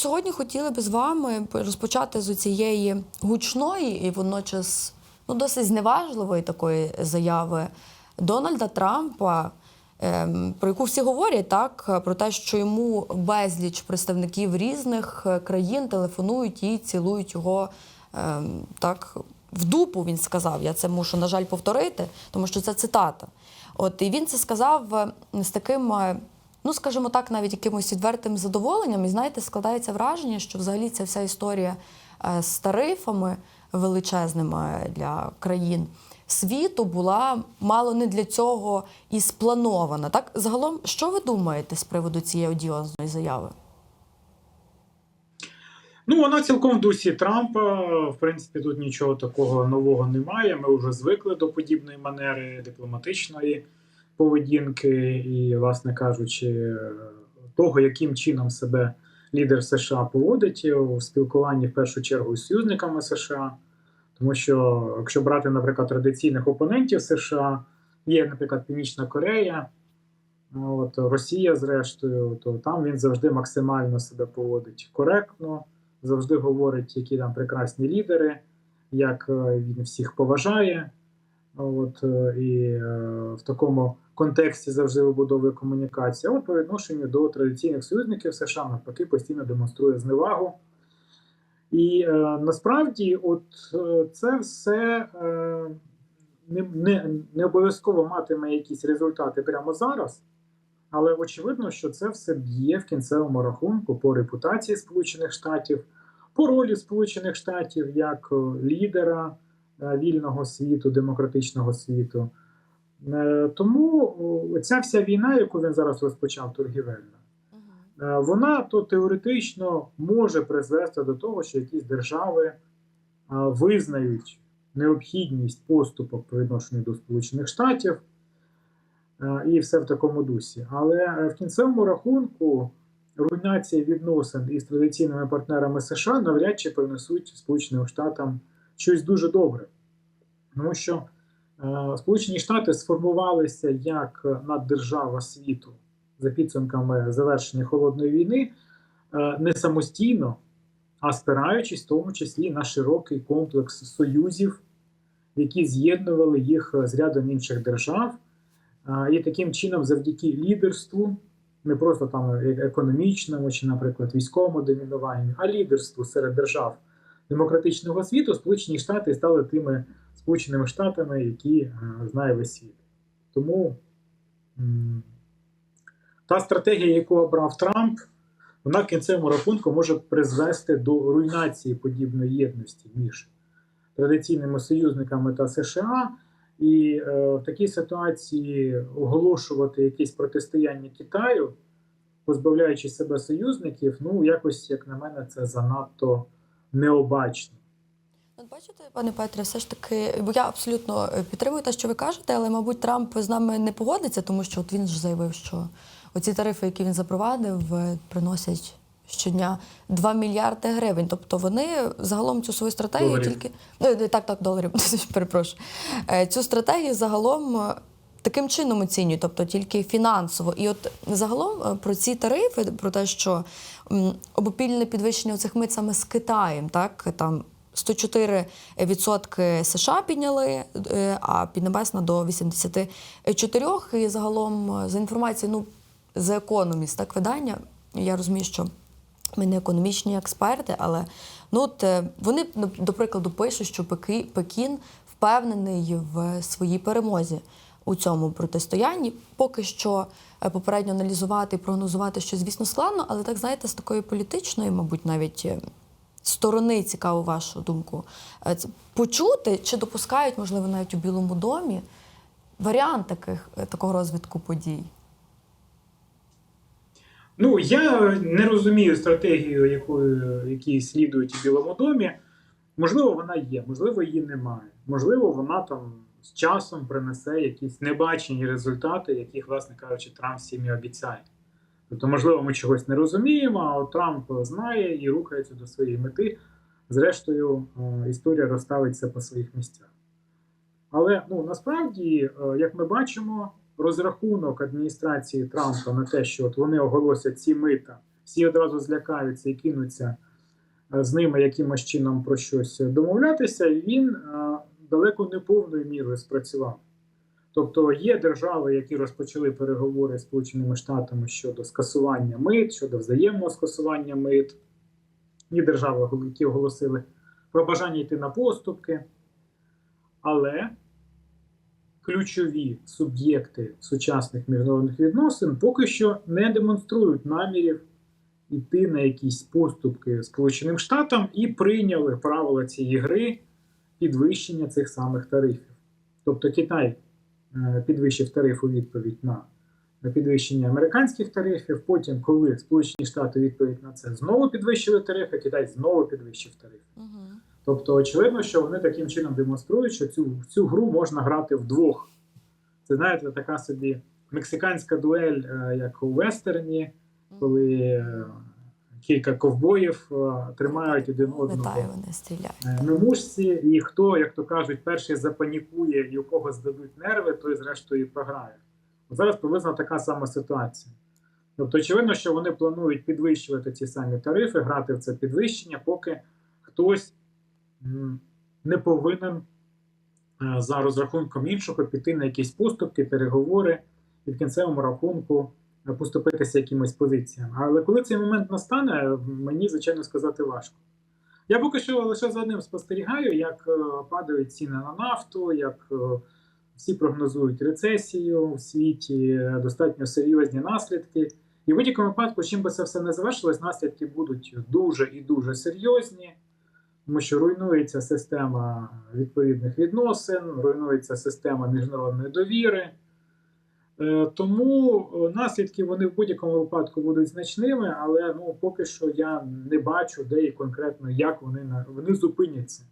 Сьогодні хотіли б з вами розпочати з цієї гучної і водночас ну, досить зневажливої такої заяви Дональда Трампа, ем, про яку всі говорять, так про те, що йому безліч представників різних е, країн телефонують і цілують його ем, так в дупу. Він сказав. Я це мушу, на жаль, повторити, тому що це цитата. От і він це сказав е, з таким. Ну, скажімо так, навіть якимось відвертим задоволенням. І знаєте, складається враження, що взагалі ця вся історія е, з тарифами величезними для країн світу була мало не для цього і спланована. Так, загалом, що ви думаєте з приводу цієї одіозної заяви? Ну, вона цілком в дусі Трампа. В принципі, тут нічого такого нового немає. Ми вже звикли до подібної манери дипломатичної поведінки і, власне кажучи, того, яким чином себе лідер США поводить у спілкуванні в першу чергу з союзниками США. Тому що, якщо брати, наприклад, традиційних опонентів США, є, наприклад, Північна Корея, от, Росія, зрештою, то там він завжди максимально себе поводить коректно, завжди говорить, які там прекрасні лідери, як е, він всіх поважає. От, е, і е, в такому контексті завжди вибудовує комунікація. От по відношенню до традиційних союзників США навпаки постійно демонструє зневагу. І е, насправді, от е, це все е, не, не, не обов'язково матиме якісь результати прямо зараз, але очевидно, що це все б'є в кінцевому рахунку по репутації Сполучених Штатів, по ролі Сполучених Штатів як лідера вільного світу, демократичного світу. Е, Тому ця вся війна, яку він зараз розпочав, торгівельна. Е, вона то теоретично може призвести до того, що якісь держави е, визнають необхідність поступок по відношенню до Сполучених Штатів е, і все в такому дусі. Але е, в кінцевому рахунку руйнація відносин із традиційними партнерами США навряд чи принесуть Сполученим Штатам щось дуже добре. Тому що е, Сполучені Штати сформувалися як наддержава світу за підсумками завершення холодної війни е, не самостійно, а спираючись в тому числі на широкий комплекс союзів, які з'єднували їх з рядом інших держав, Е, і таким чином, завдяки лідерству, не просто там економічному чи, наприклад, військовому домінуванню, а лідерству серед держав демократичного світу, Сполучені Штати стали тими Сполученими Штатами, які е, знає весь світ. Тому. та стратегія, яку обрав Трамп, вона в кінцевому рахунку може призвести до руйнації подібної єдності між традиційними союзниками та США. І е, в такій ситуації оголошувати якесь протистояння Китаю, позбавляючи себе союзників, ну якось, як на мене, це занадто необачно. От бачите, пане Петре, все ж таки, бо я абсолютно е, підтримую те, що ви кажете, але, мабуть, Трамп з нами не погодиться, тому що от він ж заявив, що оці тарифи, які він запровадив, е, приносять щодня 2 мільярди гривень. Тобто вони загалом цю свою стратегію Доларів. тільки е, так, так, доларів, перепрошую. Цю стратегію загалом. Таким чином оцінюють, тобто тільки фінансово. І от загалом про ці тарифи, про те, що обопільне підвищення цих мит саме з Китаєм, так там 104% США підняли, е, а Піднебесна до 84%. І загалом, е, за інформацією, ну, The Economist, так видання, я розумію, що ми не економічні експерти, але ну, от, е, вони, до прикладу, пишуть, що Пекін впевнений в своїй перемозі у цьому протистоянні. Поки що е, попередньо аналізувати і прогнозувати, що, звісно, складно, але так знаєте, з такої політичної, мабуть, навіть е, сторони цікаво вашу думку. е, почути, чи допускають, можливо, навіть у Білому домі варіант таких, такого розвитку подій. Ну, я не розумію стратегію, якою, які слідують у Білому домі. Можливо, вона є, можливо, її немає. Можливо, вона там з часом принесе якісь небачені результати, яких, власне кажучи, Трамп всім і обіцяє. Тобто, можливо, ми чогось не розуміємо, а Трамп знає і рухається до своєї мети. Зрештою, е, історія розставиться по своїх місцях. Але ну насправді, е, як ми бачимо, розрахунок адміністрації Трампа на те, що от вони оголосять ці мита всі одразу злякаються і кинуться е, з ними якимось чином про щось домовлятися, він далеко не повною мірою спрацював. Тобто є держави, які розпочали переговори з Сполученими Штатами щодо скасування мит, щодо взаємного скасування мит. Є держави, які оголосили про бажання йти на поступки. Але ключові суб'єкти сучасних міжнародних відносин поки що не демонструють намірів йти на якісь поступки Сполученим Штатам і прийняли правила цієї гри підвищення цих самих тарифів. Тобто Китай е, підвищив тариф у відповідь на на підвищення американських тарифів. Потім, коли Сполучені Штати відповідь на це знову підвищили тарифи, Китай знову підвищив тарифи. Угу. Тобто, очевидно, що вони таким чином демонструють, що цю, цю гру можна грати вдвох. Це знаєте, така собі мексиканська дуель, е, як у вестерні, коли е, кілька ковбоїв е, тримають один одного вони стріляють. е, на мушці, і хто, як то кажуть, перший запанікує і у кого здадуть нерви, той зрештою і програє. От Зараз приблизно така сама ситуація. Тобто, очевидно, що вони планують підвищувати ці самі тарифи, грати в це підвищення, поки хтось не повинен е, за розрахунком іншого піти на якісь поступки, переговори і в кінцевому рахунку поступитися якимось позиціями. Але коли цей момент настане, мені звичайно сказати важко. Я поки що лише за одним спостерігаю, як е, падають ціни на нафту, як е, всі прогнозують рецесію в світі, достатньо серйозні наслідки. І в будь-якому випадку, чим би це все не завершилось, наслідки будуть дуже і дуже серйозні, тому що руйнується система відповідних відносин, руйнується система міжнародної довіри. Е, Тому е, наслідки вони в будь-якому випадку будуть значними, але ну поки що я не бачу, де і конкретно як вони вони зупиняться,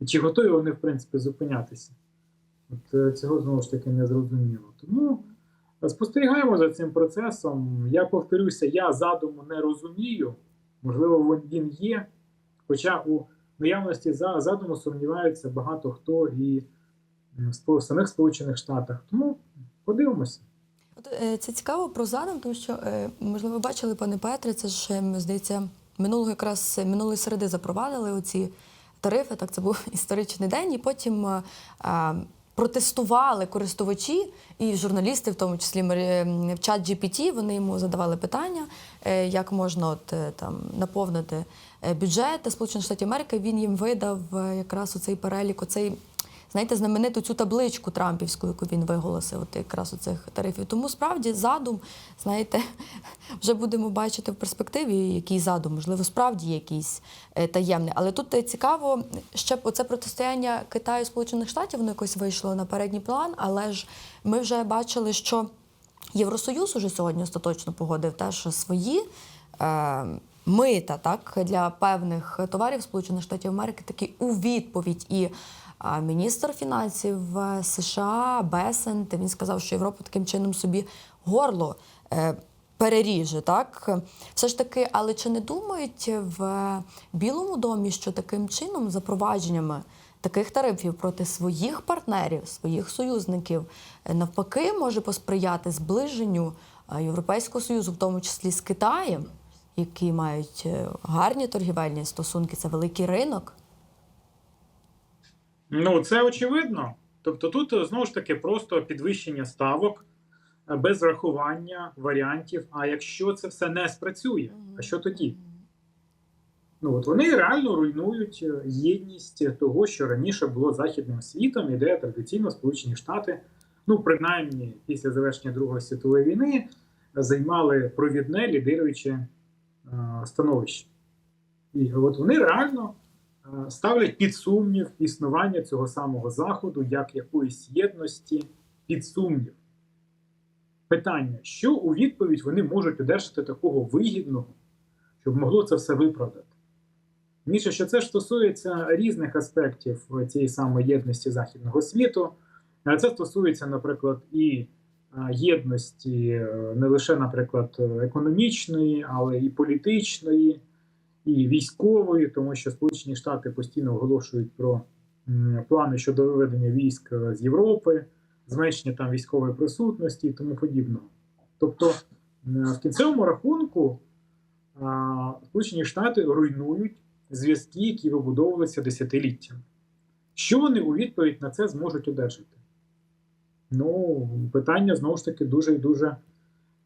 і чи готові вони в принципі зупинятися. От е, цього знову ж таки не зрозуміло. Тому спостерігаємо за цим процесом. Я повторюся, я задуму не розумію. Можливо, він- є. Хоча у наявності за- задуму сумніваються багато хто і в самих Сполучених Штатах. Тому подивимося. От, е, це цікаво про задум, тому що, е, можливо, ви бачили, пане Петре, це ж, е, здається, минулого якраз е, минулої середи запровадили оці тарифи. Так, це був історичний день, і потім протестували користувачі і журналісти, в тому числі е, в чат GPT, вони йому задавали питання, як можна от, там, наповнити бюджет Сполучених Штатів Америки. Він їм видав якраз оцей перелік, оцей знаєте, знамениту цю табличку Трампівську, яку він виголосив, от якраз у цих тарифів. Тому справді задум, знаєте, вже будемо бачити в перспективі, який задум, можливо, справді якийсь е, таємний. Але тут е, цікаво, ще оце протистояння Китаю Сполучених Штатів воно якось вийшло на передній план, але ж ми вже бачили, що Євросоюз уже сьогодні остаточно погодив теж свої. Е, Мита так для певних товарів Сполучених Штатів Америки таки у відповідь і міністр фінансів е, США Бесент він сказав, що Європа таким чином собі горло е, переріже. Так все ж таки, але чи не думають в Білому домі, що таким чином запровадженнями таких тарифів проти своїх партнерів, своїх союзників, е, навпаки, може посприяти зближенню Європейського союзу, в тому числі з Китаєм, які мають гарні торгівельні стосунки, це великий ринок. Ну, це очевидно. Тобто тут е, знову ж таки просто підвищення ставок е, без врахування варіантів. А якщо це все не спрацює, а що тоді? Ну от вони реально руйнують е, єдність того, що раніше було західним світом, і де традиційно Сполучені Штати, ну принаймні після завершення Другої світової війни, займали провідне лідируюче е, становище. І от вони реально ставлять під сумнів існування цього самого заходу як якоїсь єдності під сумнів. Питання, що у відповідь вони можуть одержати такого вигідного, щоб могло це все виправдати? Міше, що це ж стосується різних аспектів цієї самої єдності західного світу. Е, Це стосується, наприклад, і е, єдності е, не лише, наприклад, економічної, але і політичної, і військової, тому що Сполучені Штати постійно оголошують про плани щодо виведення військ е, з Європи, зменшення там військової присутності і тому подібного. Тобто, в кінцевому рахунку Сполучені Штати руйнують зв'язки, які вибудовувалися десятиліттями. Що вони у відповідь на це зможуть одержати? Ну, питання знову ж таки дуже і дуже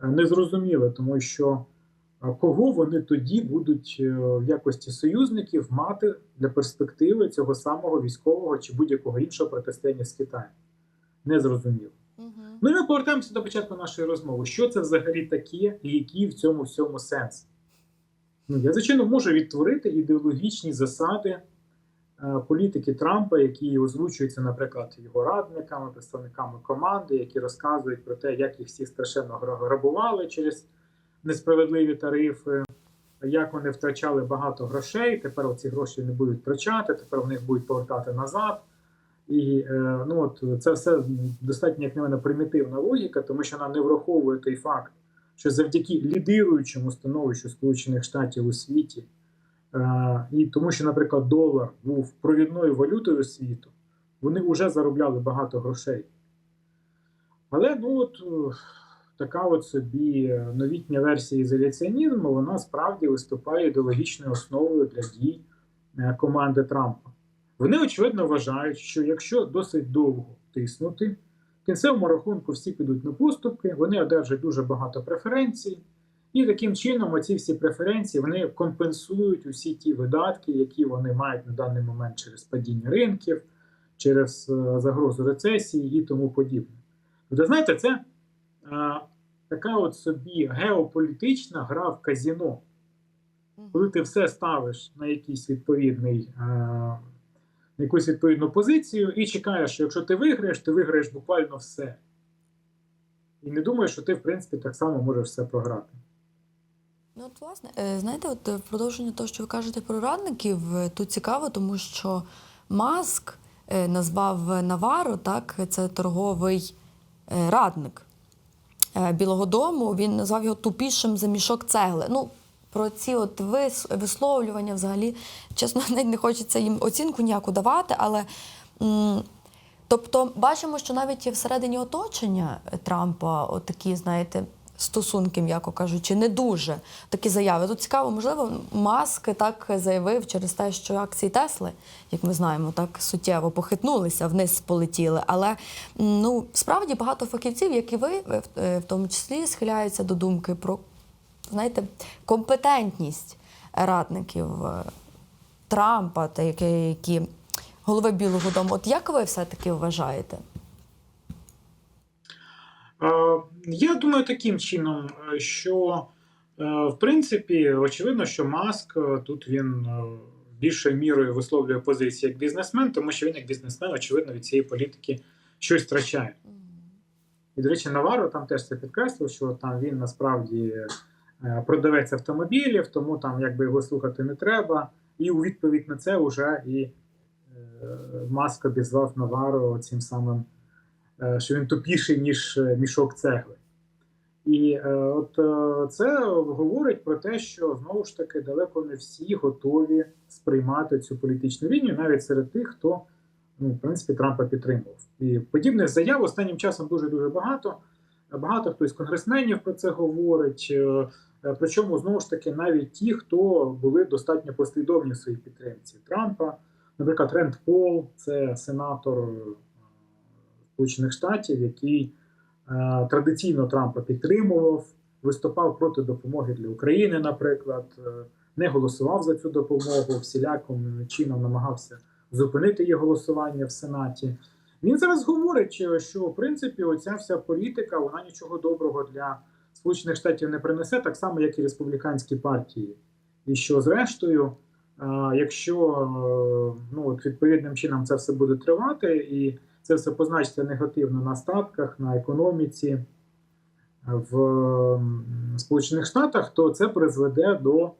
е, незрозуміле, тому що кого вони тоді будуть е, в якості союзників мати для перспективи цього самого військового чи будь-якого іншого протистояння з Китаєм? Незрозуміло. Ну і ми повертаємося до початку нашої розмови. Що це взагалі таке, і який в цьому всьому сенс? Ну, я, звичайно, можу відтворити ідеологічні засади е, політики Трампа, які озвучуються, наприклад, його радниками, представниками команди, які розказують про те, як їх всіх страшенно грабували через несправедливі тарифи, як вони втрачали багато грошей. Тепер ці гроші не будуть втрачати, тепер вони їх будуть повертати назад. І е, ну от це все достатньо, як на мене, примітивна логіка, тому що вона не враховує той факт, що завдяки лідируючому становищу Сполучених Штатів у світі, е, і тому, що, наприклад, долар був провідною валютою світу, вони вже заробляли багато грошей. Але ну от така от собі новітня версія ізоляціонізму, вона справді виступає ідеологічною основою для дій е, команди Трампа. Вони очевидно вважають, що якщо досить довго тиснути, в кінцевому рахунку всі підуть на поступки, вони одержать дуже багато преференцій, і таким чином оці всі преференції вони компенсують усі ті видатки, які вони мають на даний момент через падіння ринків, через е, загрозу рецесії і тому подібне. Тобто, знаєте, це така от собі геополітична гра в казіно коли ти все ставиш на якийсь відповідний, на якусь відповідну позицію і чекаєш, що якщо ти виграєш, ти виграєш буквально все. І не думаєш, що ти, в принципі, так само можеш все програти. Ну, от, власне, е, знаєте, от е, в продовження того, що ви кажете про радників, е, тут цікаво, тому що Маск назвав Навару, так, це торговий радник Білого Дому. Він назвав його тупішим за мішок цегли. Ну, про ці от вис- висловлювання взагалі, чесно, навіть не хочеться їм оцінку ніяку давати, але. Тобто бачимо, що навіть всередині оточення Трампа такі, знаєте, стосунки, м'яко кажучи, не дуже такі заяви. Тут цікаво, можливо, Маск так заявив через те, що акції Тесли, як ми знаємо, так суттєво похитнулися, вниз полетіли. Але ну справді багато фахівців, як і ви, в, е, тому числі, схиляються до думки про знаєте, компетентність радників е, Трампа та які, які голови Білого Дому. От як ви все-таки вважаєте? Е, Я думаю таким чином, е, що е, в принципі очевидно, що Маск тут він більшою мірою висловлює позиції як бізнесмен, тому що він як бізнесмен, очевидно, від цієї політики щось втрачає. І, до речі, Наваро там теж це підкреслив, що там він насправді продавець автомобілів, тому там якби його слухати не треба. І у відповідь на це вже і Маск обізвав Наваро цим самим, що він тупіший, ніж е, мішок цегли. І е, от е, це говорить про те, що знову ж таки далеко не всі готові сприймати цю політичну лінію, навіть серед тих, хто ну, в принципі Трампа підтримував. І подібних заяв останнім часом дуже дуже багато. Багато хто із конгресменів про це говорить. е, е, Причому знову ж таки навіть ті, хто були достатньо послідовні в своїй підтримці Трампа. Наприклад, Ренд Пол, це сенатор е, Сполучених Штатів, який е, традиційно Трампа підтримував, виступав проти допомоги для України, наприклад, е, не голосував за цю допомогу, всіляким чином намагався зупинити її голосування в Сенаті. Він зараз говорить, е, що в принципі оця вся політика вона нічого доброго для Сполучених Штатів не принесе, так само, як і республіканські партії. І що, зрештою, якщо ну, відповідним чином це все буде тривати, і це все позначиться негативно на статках, на економіці в Сполучених Штатах, то це призведе до,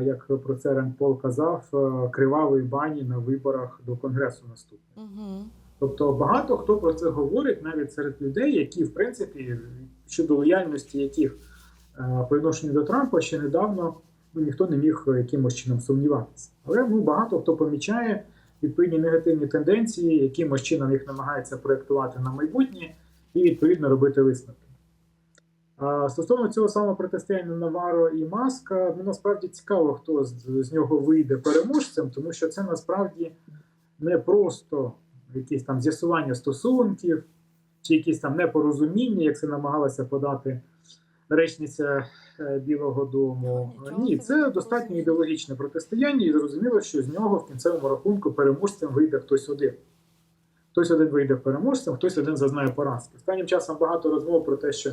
е, як про це Рен Пол казав, е, кривавої бані на виборах до Конгресу наступного. Угу. Тобто багато хто про це говорить навіть серед людей, які, в принципі, щодо лояльності яких е, по відношенню до Трампа ще недавно ну, ніхто не міг якимось чином сумніватися. Але ну, багато хто помічає відповідні негативні тенденції, якимось чином їх намагається проєктувати на майбутнє і відповідно робити висновки. Стосовно цього самого протистояння Наваро і Маска, ну насправді цікаво, хто з, з нього вийде переможцем, тому що це насправді не просто якісь там з'ясування стосунків чи якісь там непорозуміння, як це намагалася подати речниця Білого Дому. Ні, це достатньо ідеологічне протистояння, і зрозуміло, що з нього в кінцевому рахунку переможцем вийде хтось один. Хтось один вийде переможцем, хтось один зазнає поразки. Останнім часом багато розмов про те, що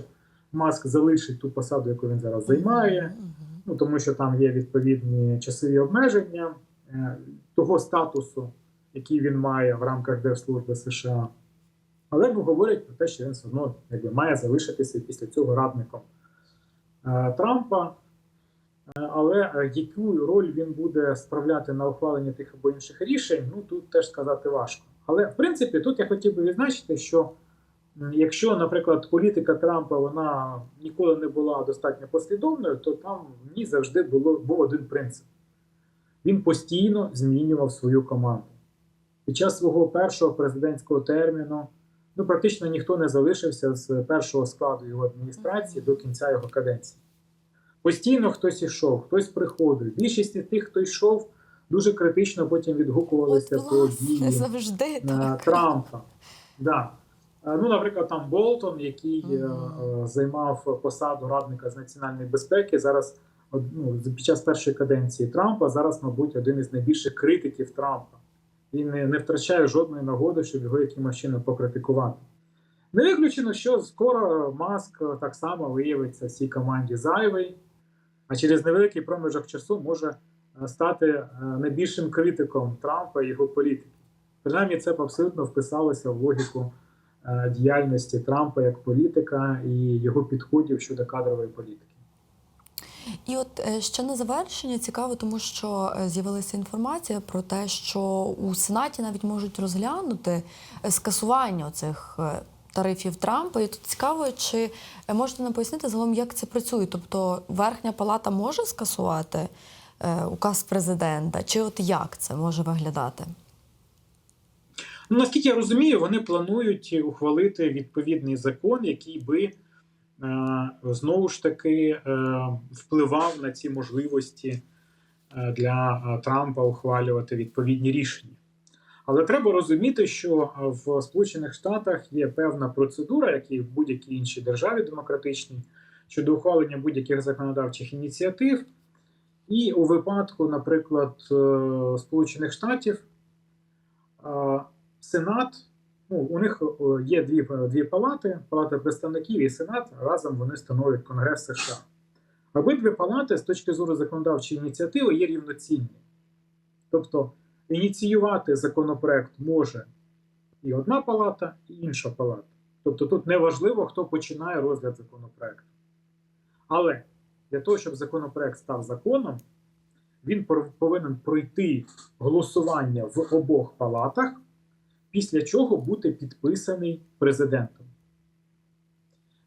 Маск залишить ту посаду, яку він зараз займає, ну тому що там є відповідні часові обмеження е, того статусу, який він має в рамках Держслужби США. Але говорять про те, що він все одно якби, має залишитися після цього радником е, Трампа. Е, Але е, яку роль він буде справляти на ухваленні тих або інших рішень, ну тут теж сказати важко. Але в принципі, тут я хотів би відзначити, що якщо, наприклад, політика Трампа вона ніколи не була достатньо послідовною, то там в ній завжди було, був один принцип: він постійно змінював свою команду. Під час свого першого президентського терміну ну, практично ніхто не залишився з першого складу його адміністрації до кінця його каденції. Постійно хтось ішов, хтось приходив. Більшість із тих, хто йшов, дуже критично потім відгукувалися про дії завжди е, так. Трампа. Да. Е, Ну, наприклад, там Болтон, який Мгм. е, займав посаду радника з національної безпеки, зараз ну, під час першої каденції Трампа, зараз, мабуть, один із найбільших критиків Трампа. Він не, не втрачає жодної нагоди, щоб його якимось чином покритикувати. Не виключено, що скоро Маск так само виявиться цій команді зайвий, а через невеликий проміжок часу може е, стати е, найбільшим критиком Трампа і його політики. Принаймні, це б абсолютно вписалося в логіку е, діяльності Трампа як політика і його підходів щодо кадрової політики. І от е, ще на завершення цікаво, тому що е, з'явилася інформація про те, що у Сенаті навіть можуть розглянути е, скасування цих тарифів Трампа. І тут цікаво, чи можете нам пояснити загалом, як це працює? Тобто верхня палата може скасувати указ президента, чи от як це може виглядати? Ну, наскільки я розумію, вони планують ухвалити відповідний закон, який би знову ж таки е, впливав на ці можливості е, для е, Трампа ухвалювати відповідні рішення. Але треба розуміти, що в Сполучених Штатах є певна процедура, як і в будь-якій іншій державі демократичній, щодо ухвалення будь-яких законодавчих ініціатив. І у випадку, наприклад, е, Сполучених Штатів, е, Сенат, ну, у них е, є дві, дві палати: Палата представників і Сенат. Разом вони становлять Конгрес США. Обидві палати з точки зору законодавчої ініціативи є рівноцінні. Тобто ініціювати законопроект може і одна палата, і інша палата. Тобто тут не важливо, хто починає розгляд законопроекту. Але для того, щоб законопроект став законом, він повинен пройти голосування в обох палатах, після чого бути підписаний президентом.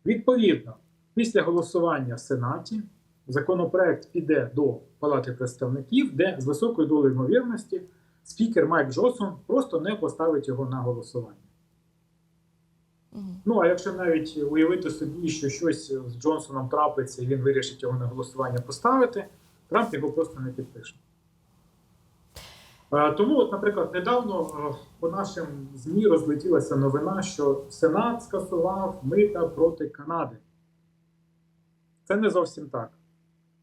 Відповідно, після голосування в Сенаті законопроект піде до Палати представників, де з високою долею ймовірності спікер Майк Джонсон просто не поставить його на голосування. Ну а якщо навіть уявити собі, що щось з Джонсоном трапиться і він вирішить його на голосування поставити, Трамп його просто не підпише. Е, Тому, от, наприклад, недавно е, по нашим ЗМІ розлетілася новина, що Сенат скасував мита проти Канади. Це не зовсім так.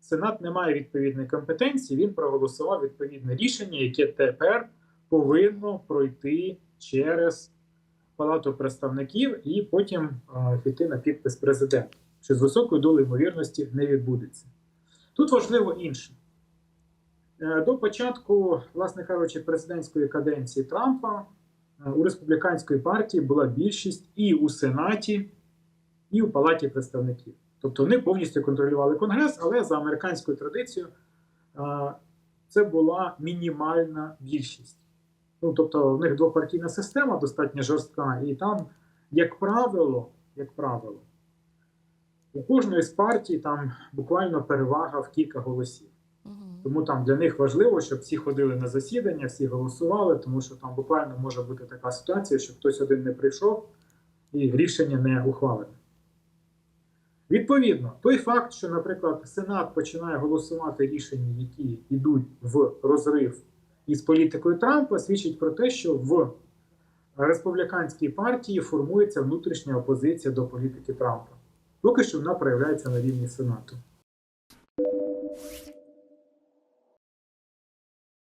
Сенат не має відповідної компетенції, він проголосував відповідне рішення, яке тепер повинно пройти через Палату представників і потім е, піти на підпис президента, що з високою долею ймовірності не відбудеться. Тут важливо інше. Е, До початку, власне кажучи, президентської каденції Трампа е, у республіканської партії була більшість і у Сенаті, і у Палаті представників. Тобто вони повністю контролювали Конгрес, але за американською традицією е, це була мінімальна більшість. Ну, тобто, в них двопартійна система достатньо жорстка, і там, як правило, як правило, у кожної з партій там буквально перевага в кілька голосів. Тому там для них важливо, щоб всі ходили на засідання, всі голосували, тому що там буквально може бути така ситуація, що хтось один не прийшов і рішення не ухвалене. Відповідно, той факт, що, наприклад, Сенат починає голосувати рішення, які йдуть в розрив із політикою Трампа, свідчить про те, що в республіканській партії формується внутрішня опозиція до політики Трампа. Поки що вона проявляється на рівні Сенату.